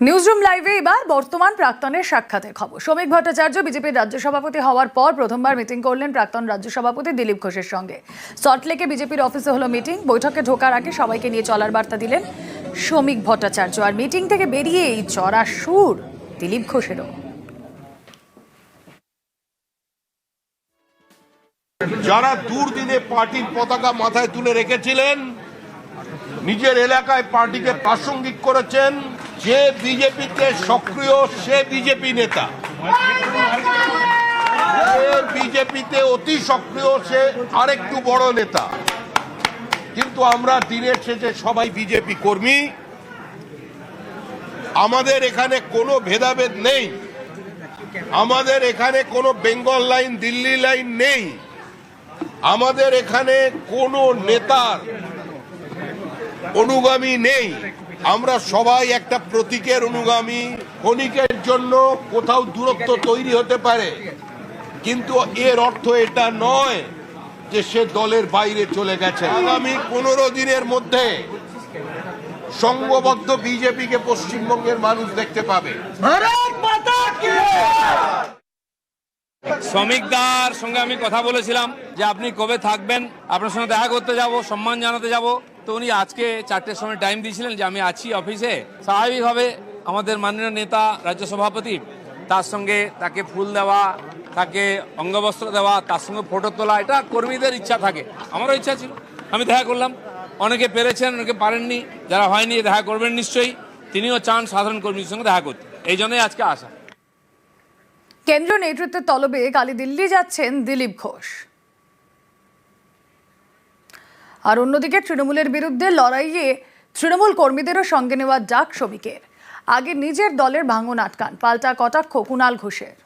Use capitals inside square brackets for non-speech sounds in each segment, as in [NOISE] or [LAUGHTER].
Newsroom লাইভে এবার বর্তমান প্রাক্তনের সাক্ষাতের খবর। শ্রমিক ভট্টাচার্য বিজেপির রাজ্য সভাপতি হওয়ার পর প্রথমবার মিটিং করলেন প্রাক্তন রাজ্য সভাপতি দিলীপ ঘোষের সঙ্গে। সল্টলেকে বিজেপির অফিসে হলো মিটিং বৈঠকে ঢোকার আগে সবাইকে নিয়ে চলার বার্তা দিলেন শ্রমিক ভট্টাচার্য। আর মিটিং থেকে বেরিয়েই চড়া সুর দিলীপ ঘোষেরও। যারা দুর্দিনে পার্টির পতাকা মাথায় তুলে রেখেছিলেন, নিজের এলাকায় পার্টিকে প্রাসঙ্গিক করেছেন যে বিজেপিতে সক্রিয়, সে বিজেপি নেতা। বিজেপিতে অতি সক্রিয়, সে আরেকটু বড় নেতা। কিন্তু আমরা দিনের শেষে সবাই বিজেপি কর্মী। আমাদের এখানে কোনো ভেদাভেদ নেই। আমাদের এখানে কোনো বেঙ্গল লাইন, দিল্লি লাইন নেই। আমাদের এখানে কোনো নেতার অনুগামী নেই। আমরা সবাই একটা প্রতীকের অনুগামী, ক্ষণিকের জন্য কোথাও দূরত্ব তৈরি হতে পারে। কিন্তু এর অর্থ এটা নয় যে সে দলের বাইরে চলে গেছে। আগামী পনেরো দিনের মধ্যে সংঘবদ্ধ বিজেপিকে পশ্চিমবঙ্গের মানুষ দেখতে পাবে। শ্রমিকদার সঙ্গে আমি কথা বলেছিলাম যে আপনি কবে থাকবেন, আপনার সঙ্গে দেখা করতে যাব, সম্মান জানাতে যাব। তো উনি আজকে চারটের সময় টাইম দিয়েছিলেন যে আমি আছি অফিসে স্বাভাবিকভাবে আমাদের মাননীয় নেতা, রাজ্য সভাপতি, তার সঙ্গে তাকে ফুল দেওয়া, তাকে অঙ্গবস্ত্র দেওয়া, তার সঙ্গে ফটো তোলা, এটা কর্মীদের ইচ্ছা থাকে। আমারও ইচ্ছা ছিল। আমি দেখা করলাম। অনেকে পেরেছেন, অনেকে পারেননি। যারা হয়নি, দেখা করবেন নিশ্চয়ই। তিনিও চান সাধারণ কর্মীদের সঙ্গে দেখা করতে। এই জন্যই আজকে আসা। কেন্দ্র নেতৃত্বের তলবে কালি দিল্লি যাচ্ছেন দিলীপ ঘোষ। আর অন্যদিকে তৃণমূলের বিরুদ্ধে লড়াইয়ে তৃণমূল কর্মীদেরও সঙ্গে নেওয়া ডাক শ্রমিকের। আগে নিজের দলের ভাঙন আটকান, পাল্টা কটাক্ষ কুণাল ঘোষের।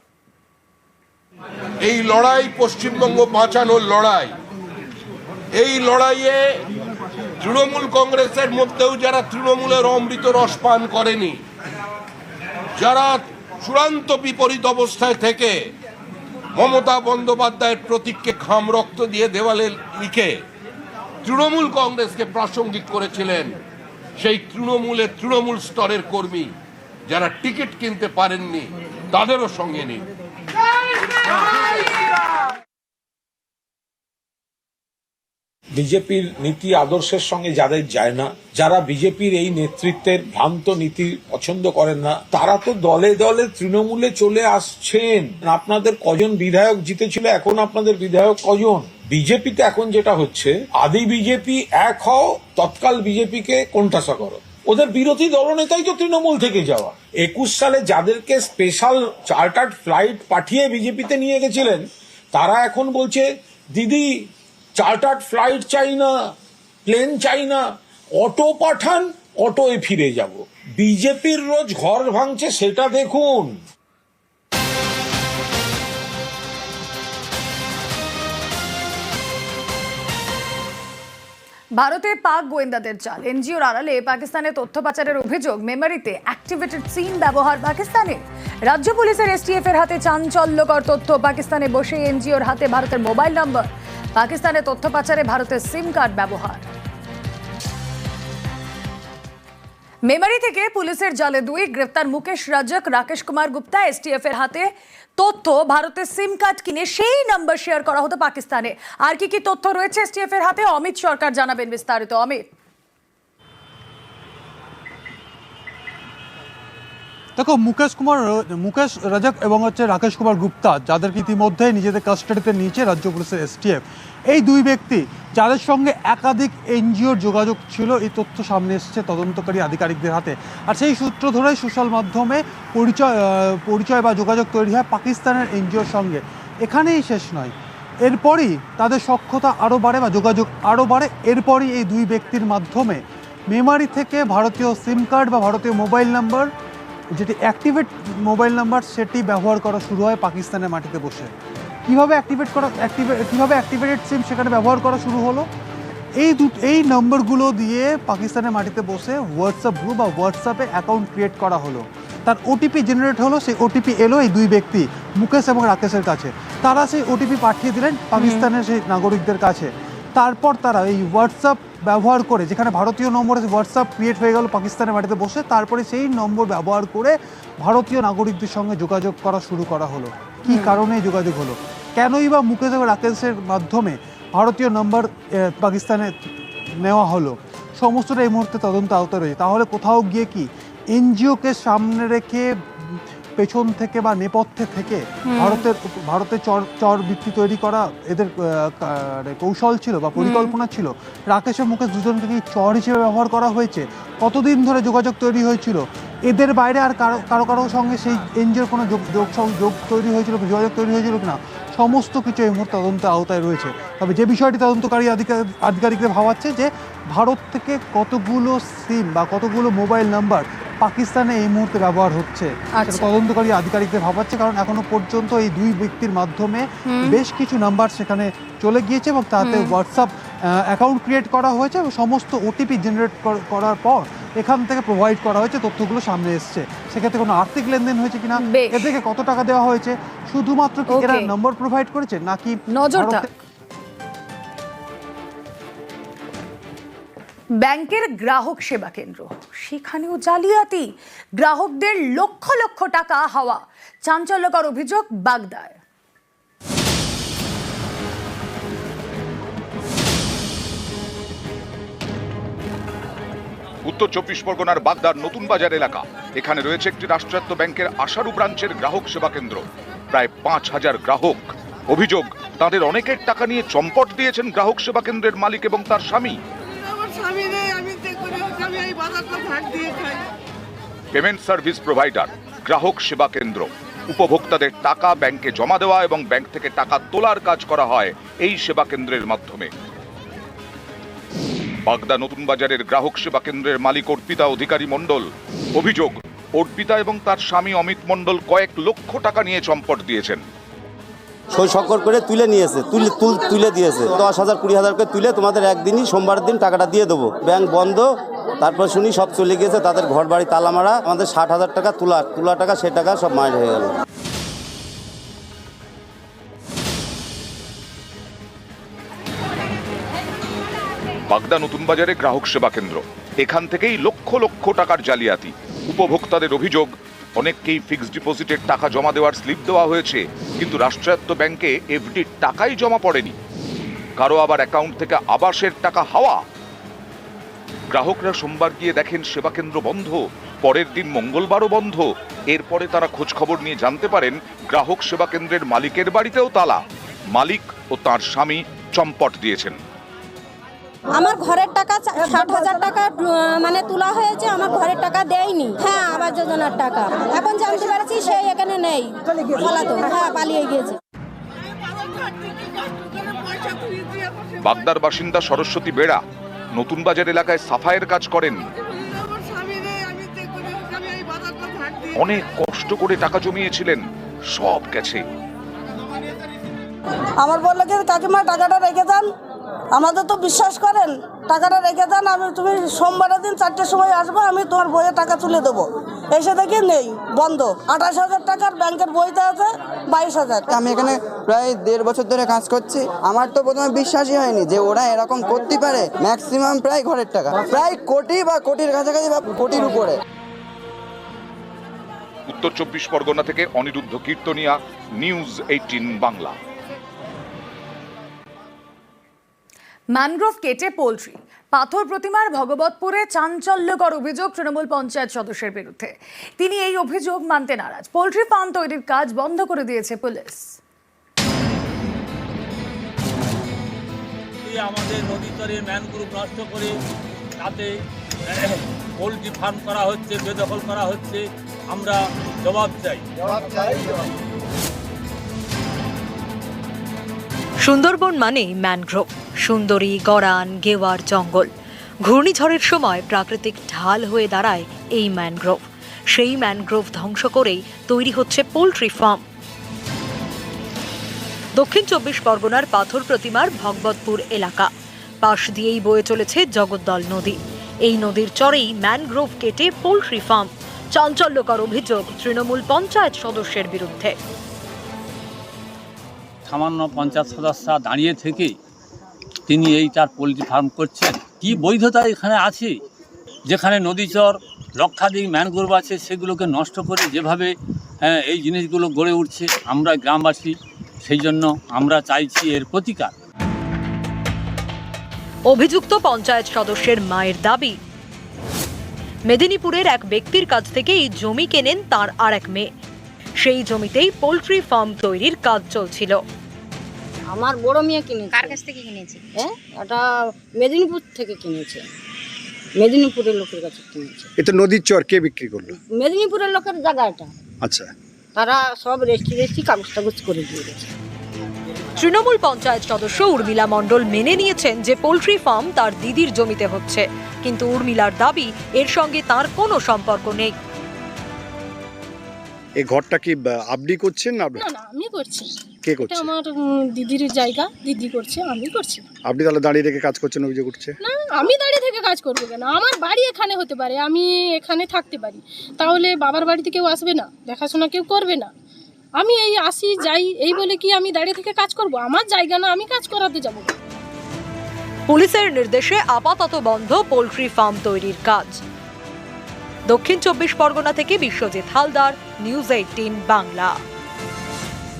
এই লড়াই পশ্চিমবঙ্গ বাঁচানোর লড়াই। এই লড়াইয়ে তৃণমূল কংগ্রেসের মধ্যেও যারা তৃণমূলের অমৃত রস পান করেনি, যারা চূড়ান্ত বিপরীত অবস্থায় থেকে মমতা বন্দ্যোপাধ্যায়ের প্রতীককে খাম রক্ত দিয়ে দেওয়ালে লিখে তৃণমূল কংগ্রেসকে প্রাসঙ্গিক করেছিলেন সেই তৃণমূলের তৃণমূল স্তরের কর্মী যারা টিকিট কিনতে পারেননি, তাদেরও সঙ্গে নিন। বিজেপির নীতি আদর্শের সঙ্গে যাদের যায় না, যারা বিজেপির এই নেতৃত্বের ভ্রান্ত নীতি পছন্দ করেন না, তারা তো দলে দলে তৃণমূলে চলে আসছেন। আপনাদের কজন বিধায়ক জিতেছিল, এখন আপনাদের বিধায়ক কজন? বিজেপিতে এখন যেটা হচ্ছে, আদি বিজেপি এক হও, তৎকাল বিজেপিকে কোণঠাসা করো। ওদের বিরোধী দলনেতাই তো তৃণমূল থেকে যাওয়া। একুশ সালে যাদেরকে স্পেশাল চার্টার্ড ফ্লাইট পাঠিয়ে বিজেপিতে নিয়ে গেছিলেন, তারা এখন বলছে, দিদি চার্টার্ড ফ্লাইট চাই না প্লেন চাই না অটো পাঠান অটোয় ফিরে যাব। বিজেপির রোজ ঘর ভাঙছে সেটা দেখুন। ভারতে পাক গোয়েন্দাদের চাল। এনজিওর আড়ালে পাকিস্তানে তথ্য পাচারের অভিযোগ, মেমারিতে অ্যাক্টিভেটেড সিম ব্যবহার পাকিস্তানে রাজ্য পুলিশের এসটিএফ এর হাতে চাঞ্চল্যকর তথ্য। পাকিস্তানে বসে এনজিওর হাতে ভারতের মোবাইল নম্বর। পাকিস্তানে তথ্য পাচারে ভারতের সিম কার্ড ব্যবহার। মেমারি থেকে পুলিশের জালে দুই গ্রেফতার মুকেশ রাজক, রাকেশ কুমার গুপ্তা, এসটিএফ এর হাতে তথ্য ভারতের সিম কার্ড কিনে সেই নাম্বার শেয়ার করা হতো পাকিস্তানে। আর কি কি তথ্য রয়েছে এসটিএফ এর হাতে? অমিত সরকার জানাবেন বিস্তারিত। অমিত। দেখো, মুকেশ কুমার, মুকেশ রাজাক এবং হচ্ছে রাকেশ কুমার গুপ্তা যাদেরকে ইতিমধ্যে নিজেদের কাস্টাডিতে নিয়েছে রাজ্য পুলিশের এসটিএফ এই দুই ব্যক্তি যাদের সঙ্গে একাধিক এনজিওর যোগাযোগ ছিল, এই তথ্য সামনে এসেছে তদন্তকারী আধিকারিকদের হাতে। আর সেই সূত্র ধরেই সোশ্যাল মাধ্যমে পরিচয় পরিচয় বা যোগাযোগ তৈরি হয় পাকিস্তানের এনজিওর সঙ্গে। এখানেই শেষ নয়। এরপরই তাদের সক্ষতা আরও বাড়ে বা যোগাযোগ আরও বাড়ে। এরপরই এই দুই ব্যক্তির মাধ্যমে মেমারি থেকে ভারতীয় সিম কার্ড বা ভারতীয় মোবাইল নাম্বার যেটি অ্যাক্টিভেট মোবাইল নাম্বার সেটি ব্যবহার করা শুরু হয় পাকিস্তানের মাটিতে বসে, কীভাবে অ্যাক্টিভেট করা অ্যাক্টিভেট কীভাবে অ্যাক্টিভেটেড সিম সেখানে ব্যবহার করা শুরু হলো? এই দু এই নম্বরগুলো দিয়ে পাকিস্তানের মাটিতে বসে হোয়াটসঅ্যাপ গ্রুপ বা হোয়াটসঅ্যাপে অ্যাকাউন্ট ক্রিয়েট করা হলো। তার ওটিপি জেনারেট হলো, সেই ওটিপি এলো এই দুই ব্যক্তি, মুকেশ এবং রাকেশের কাছে। তারা সেই ওটিপি পাঠিয়ে দিলেন পাকিস্তানের সেই নাগরিকদের কাছে। তারপর তারা এই হোয়াটসঅ্যাপ ব্যবহার করে যেখানে ভারতীয় নম্বরে হোয়াটসঅ্যাপ ক্রিয়েট হয়ে গেল পাকিস্তানের মাটিতে বসে তারপরে সেই নম্বর ব্যবহার করে ভারতীয় নাগরিকদের সঙ্গে যোগাযোগ করা শুরু করা হলো। কি কারণে যোগাযোগ হলো? কেনই বা মুকেশ এবং রাকেশের মাধ্যমে ভারতীয় নম্বর পাকিস্তানে নেওয়া হলো? সমস্তটা এই মুহূর্তে তদন্ত আওতায় রয়েছে। তাহলে কোথাও গিয়ে কি এনজিওকে সামনে রেখে পেছন থেকে বা নেপথ্যে থেকে ভারতের ভারতের চর চর বৃত্তি তৈরি করা এদের কৌশল ছিল বা পরিকল্পনা ছিল। রাকেশের মুখে দুজনকে কি চর হিসেবে ব্যবহার করা হয়েছে। কতদিন ধরে যোগাযোগ তৈরি হয়েছিল? এদের বাইরে আর কারও কারও কারও সঙ্গে সেই এনজিওর কোনো যোগ যোগ যোগ তৈরি হয়েছিল যোগাযোগ তৈরি হয়েছিল কিনা? সমস্ত কিছু এই মুহূর্তে তদন্ত আওতায় রয়েছে। তবে যে বিষয়টি তদন্তকারী আধিকারিক আধিকারিকদের ভাবাচ্ছে যে ভারত থেকে কতগুলো সিম বা কতগুলো মোবাইল নাম্বার পাকিস্তানে এই মুহূর্তে ব্যবহার হচ্ছে। আচ্ছা। তদন্তকারী আধিকারিকদের ভাবাচ্ছে কারণ এখনও পর্যন্ত এই দুই ব্যক্তির মাধ্যমে বেশ কিছু নাম্বার সেখানে চলে গিয়েছে এবং তাতে হোয়াটসঅ্যাপ অ্যাকাউন্ট ক্রিয়েট করা হয়েছে এবং সমস্ত ওটিপি জেনারেট করার পর এখান থেকে প্রোভাইড করা হয়েছে তথ্যগুলো সামনে এসছে। সেক্ষেত্রে কোনো আর্থিক লেনদেন হয়েছে কিনা। এদেরকে কত টাকা দেওয়া হয়েছে? শুধুমাত্র কি এরা নম্বর প্রোভাইড করেছে? নাকি নজর ব্যাংকের গ্রাহক সেবা কেন্দ্র। সেখানেও জালিয়াতি। গ্রাহকদের লক্ষ লক্ষ টাকা হাওয়া। চাঞ্চল্যকর অভিযোগ বাগদায়। উত্তর চব্বিশ পরগনার বাগদার নতুন বাজার এলাকা। এখানে রয়েছে একটি রাষ্ট্রায়ত্ত ব্যাংকের আশারু ব্রাঞ্চের গ্রাহক সেবা কেন্দ্র। প্রায় পাঁচ হাজার গ্রাহক। অভিযোগ, তাদের অনেকের টাকা নিয়ে চম্পট দিয়েছেন গ্রাহক সেবা কেন্দ্রের মালিক এবং তার স্বামী। পেমেন্ট সার্ভিস প্রোভাইডার, গ্রাহক সেবা কেন্দ্র। উপভোক্তাদের টাকা ব্যাংকে জমা দেওয়া এবং ব্যাংক থেকে টাকা তোলার কাজ করা হয় এই সেবা কেন্দ্রের মাধ্যমে। বাগদা নতুন বাজারের গ্রাহক সেবা কেন্দ্রের মালিক অর্পিতা অধিকারী মণ্ডল। অভিযোগ, অর্পিতা এবং তার স্বামী অমিত মণ্ডল কয়েক লক্ষ টাকা নিয়ে চম্পট দিয়েছেন। সই স্বাক্ষর করে তুলে নিয়েছে, তুলে তুল দিয়েছে। দশ হাজার, কুড়ি হাজার করে তুলে তোমাদের একদিনই, সোমবার দিন টাকাটা দিয়ে দেবো। ব্যাংক বন্ধ, তারপর শুনি সব চলে গিয়েছে, তাদের ঘর বাড়ি তালা মারা আমাদের ষাট হাজার টাকা তোলা তোলা টাকা, সে টাকা সব মাইন্ড হয়ে গেল। বাগদা নতুন বাজারে গ্রাহক সেবা কেন্দ্র। এখান থেকেই লক্ষ লক্ষ টাকার জালিয়াতি। উপভোক্তাদের অভিযোগ অনেককেই ফিক্সড ডিপোজিটের টাকা জমা দেওয়ার স্লিপ দেওয়া হয়েছে, কিন্তু রাষ্ট্রায়ত্ত ব্যাংকে এফডির টাকাই জমা পড়েনি। কারও আবার অ্যাকাউন্ট থেকে আবাসের টাকা হাওয়া? গ্রাহকরা সোমবার গিয়ে দেখেন সেবা কেন্দ্র বন্ধ, পরের দিন মঙ্গলবারও বন্ধ। এরপরে তারা খোঁজখবর নিয়ে জানতে পারেন, গ্রাহক সেবা কেন্দ্রের মালিকের বাড়িতেও তালা। মালিক ও তার স্বামী চম্পট দিয়েছেন। আমার ঘরের টাকা চা- ষাট হাজার টাকা মানে তোলা হয়েছে আমার ঘরের টাকা দেয়নি। হ্যাঁ আবাস যোজনার টাকা। এখন জানতে পেরেছি সে এখানে নেই। হ্যাঁ পালিয়ে গিয়েছে। বাগদার বাসিন্দা সরস্বতী বেড়া নতুন বাজার এলাকায় সাফাইয়ের কাজ করেন। অনেক কষ্ট করে টাকা জমিয়েছিলেন সব গেছে। আমার বলল কাকিমা টাকাটা রেখে দেন আমাদের তো বিশ্বাস করেন টাকাটা রেখে দেন আমি তুমি সোমবারের দিন চারটের সময় আসব আমি তোমার বইয়ে টাকা তুলে দেবো। এসে দেখি নেই বন্ধ। আঠাশ হাজার টাকার ব্যাংকের বইতে আছে বাইশ হাজার আমি এখানে প্রায় দেড় বছর ধরে কাজ করছি। আমার তো প্রথমে বিশ্বাসই হয়নি যে ওরা এরকম করতে পারে ম্যাক্সিমাম প্রায় ঘরের টাকা। প্রায় কোটি বা কোটির কাছাকাছি বা কোটির উপরে। উত্তর চব্বিশ পরগনা থেকে Aniruddha Kirtania news eighteen Bangla. Mangrove কেটে পোলট্রি। পাথর প্রতিমার ভগবতপুরে চাঞ্চল্যকর অভিযোগ তৃণমূল পঞ্চায়েত সদস্যের বিরুদ্ধে। তিনি এই অভিযোগ মানতে নারাজ। পোলট্রি ফার্ম তৈরির কাজ বন্ধ করে দিয়েছে পুলিশ। এই আমাদের নদী তরে ম্যানগ্রুভ নষ্ট করে তাতে [CLEARS THROAT] পোলট্রি ফার্ম করা হচ্ছে বেদখল করা হচ্ছে আমরা জবাব চাই। সুন্দরবন মানেই ম্যানগ্রোভ। সুন্দরী, গড়ান, গেওয়ার জঙ্গল। ঘূর্ণিঝড়ের সময় প্রাকৃতিক ঢাল হয়ে দাঁড়ায় এই ম্যানগ্রোভ। সেই ম্যানগ্রোভ ধ্বংস করেই তৈরি হচ্ছে পোলট্রি ফার্ম। দক্ষিণ চব্বিশ পরগনার পাথর প্রতিমার ভগবতপুর এলাকা। পাশ দিয়েই বয়ে চলেছে জগদ্দল নদী। এই নদীর চরেই ম্যানগ্রোভ কেটে পোলট্রি ফার্ম। চাঞ্চল্যকর অভিযোগ তৃণমূল পঞ্চায়েত সদস্যের বিরুদ্ধে। সামান্য পঞ্চায়েত সদস্য দাঁড়িয়ে থেকেই তিনি এই তার পোলট্রি ফার্ম করছেন। কি বৈধতা এখানে আছে? যেখানে নদীচর লক্ষাধিক ম্যানগ্রোভ আছে সেগুলোকে নষ্ট করে যেভাবে হ্যাঁ, এই জিনিসগুলো গড়ে উঠছে আমরা গ্রামবাসী সেই জন্য আমরা চাইছি এর প্রতিকার। অভিযুক্ত পঞ্চায়েত সদস্যের মায়ের দাবি মেদিনীপুরের এক ব্যক্তির কাছ থেকে এই জমি কেনেন তার আর এক মেয়ে। সেই জমিতেই পোলট্রি ফার্ম তৈরির কাজ চলছিল। আমার বড় মেয়ে কিনেছে। কার কাছ থেকে কিনেছে? হ্যাঁ এটা মেদিনীপুর থেকে কিনেছে। মেদিনীপুরের লোকের কাছে কিনেছে। এটা নদীর চর কে বিক্রি করল? মেদিনীপুরের লোকের জায়গা এটা। আচ্ছা। তারা সব রেস্টি রেস্টি কাগজ টাগজ করে দিয়ে গেছে। তৃণমূল পঞ্চায়েত সদস্য উর্মিলা মণ্ডল মেনে নিয়েছেন যে পোলট্রি ফার্ম তার দিদির জমিতে হচ্ছে। কিন্তু উর্মিলার দাবি এর সঙ্গে তার কোনো সম্পর্ক নেই। এই ঘরটা কি আপনি করছেন না? না না আমি করছি। কে এটা আমার উম, দিদির জায়গা দিদি করছে আমি করছি। না। আপনি তাহলে দাঁড়িয়ে রেখে কাজ করছেন অভিযোগ উঠছে? না আমি দাঁড়িয়ে থেকে কাজ করব কেন? আমার বাড়ি এখানে হতে পারে আমি এখানে থাকতে পারি। তাহলে বাবার বাড়িতে কেউ আসবে না দেখাশোনা কেউ করবে না। আমি এই আসি যাই এই বলে কি আমি দাঁড়িয়ে থেকে কাজ করব? আমার জায়গা না আমি কাজ করাতে যাব। পুলিশের নির্দেশে আপাতত বন্ধ পোলট্রি ফার্ম তৈরির কাজ। দক্ষিণ চব্বিশ পরগনা থেকে বিশ্বজিৎ হালদার নিউজ এইটিন বাংলা।